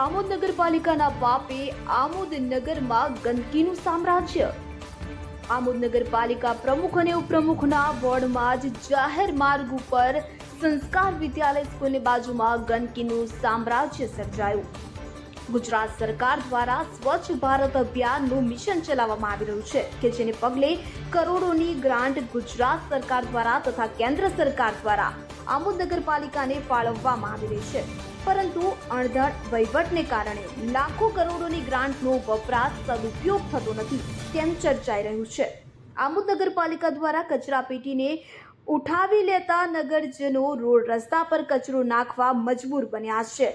આમોદ નગરપાલિકાના પાપે આમોદ નગરમાં ગંદકીનું સામ્રાજ્ય. આમોદ નગરપાલિકા પ્રમુખ અને ઉપપ્રમુખના વોર્ડમાં જ જાહેર માર્ગ ઉપર સંસ્કાર વિદ્યાલય સ્કૂલની બાજુમાં ગંદકીનું સામ્રાજ્ય સર્જાયું. ગુજરાત સરકાર દ્વારા સ્વચ્છ ભારત અભિયાનનું મિશન ચલાવવામાં આવી રહ્યું છે કે જેને પગલે કરોડોની ગ્રાન્ટ ગુજરાત સરકાર દ્વારા તથા કેન્દ્ર સરકાર દ્વારા આમોદ નગરપાલિકાને ફાળવવામાં આવી રહી છે. પરંતુ અણધડ વહીવટને કારણે લાખો કરોડોની ગ્રાન્ટનો વપરાશ સદુપયોગ થતો નથી તેમ ચર્ચાઈ રહ્યું છે. આમોદ નગરપાલિકા દ્વારા કચરા પેટીને ઉઠાવી લેતા નગરજનો રોડ રસ્તા પર કચરો નાખવા મજબૂર બન્યા છે.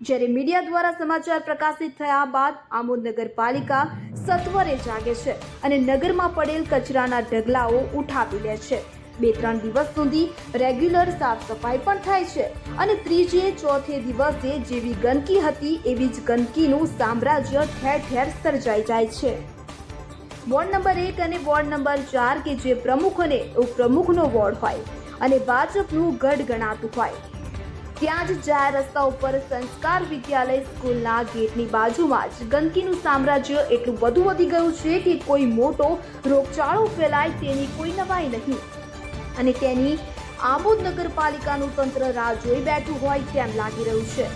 જ્યારે મીડિયા દ્વારા સમાચાર પ્રકાશિત થયા બાદ આમોદ નગરપાલિકા સત્વરે જાગે છે અને નગરમાં પડેલ કચરાના ઢગલાઓ ઉઠાવી લે છે. બે ત્રણ દિવસ સુધી રેગ્યુલર સાફ સફાઈ પણ થાય છે. અને ત્રીજે, ચોથે દિવસે જેવી ગંદકી હતી, એવી જ ગંદકીનું સામ્રાજ્ય ઠેર ઠેર સર્જાઈ જાય છે. વોર્ડ નંબર એક અને વોર્ડ નંબર ચાર કે જે પ્રમુખ અને ઉપપ્રમુખનો વોર્ડ હોય અને ભાજપનું ગઢ ગણાતું હોય. ત્યાં જ જાહેર રસ્તા ઉપર સંસ્કાર વિદ્યાલય સ્કૂલના ગેટની બાજુમાં જ ગંદકીનું સામ્રાજ્ય એટલું વધુ વધી ગયું છે કે કોઈ મોટો રોગચાળો ફેલાય તેની કોઈ નવાઈ નહીં. અને તેની આમોદ નગરપાલિકાનું તંત્ર રાહ જોઈ બેઠું હોય તેમ લાગી રહ્યું છે.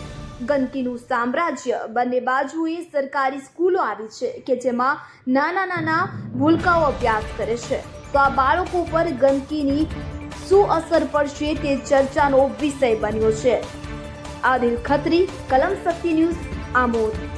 ગંદકીનું સામ્રાજ્ય બંને બાજુએ સરકારી સ્કૂલો આવી છે કે જેમાં નાના નાના ભૂલકાઓ અભ્યાસ કરે છે. તો આ બાળકો પર ગંદકીની શું અસર પડશે તે ચર્ચાનો વિષય બન્યો છે. આદિલ ખત્રી, કલમ શક્તિ ન્યૂઝ, આમોદ.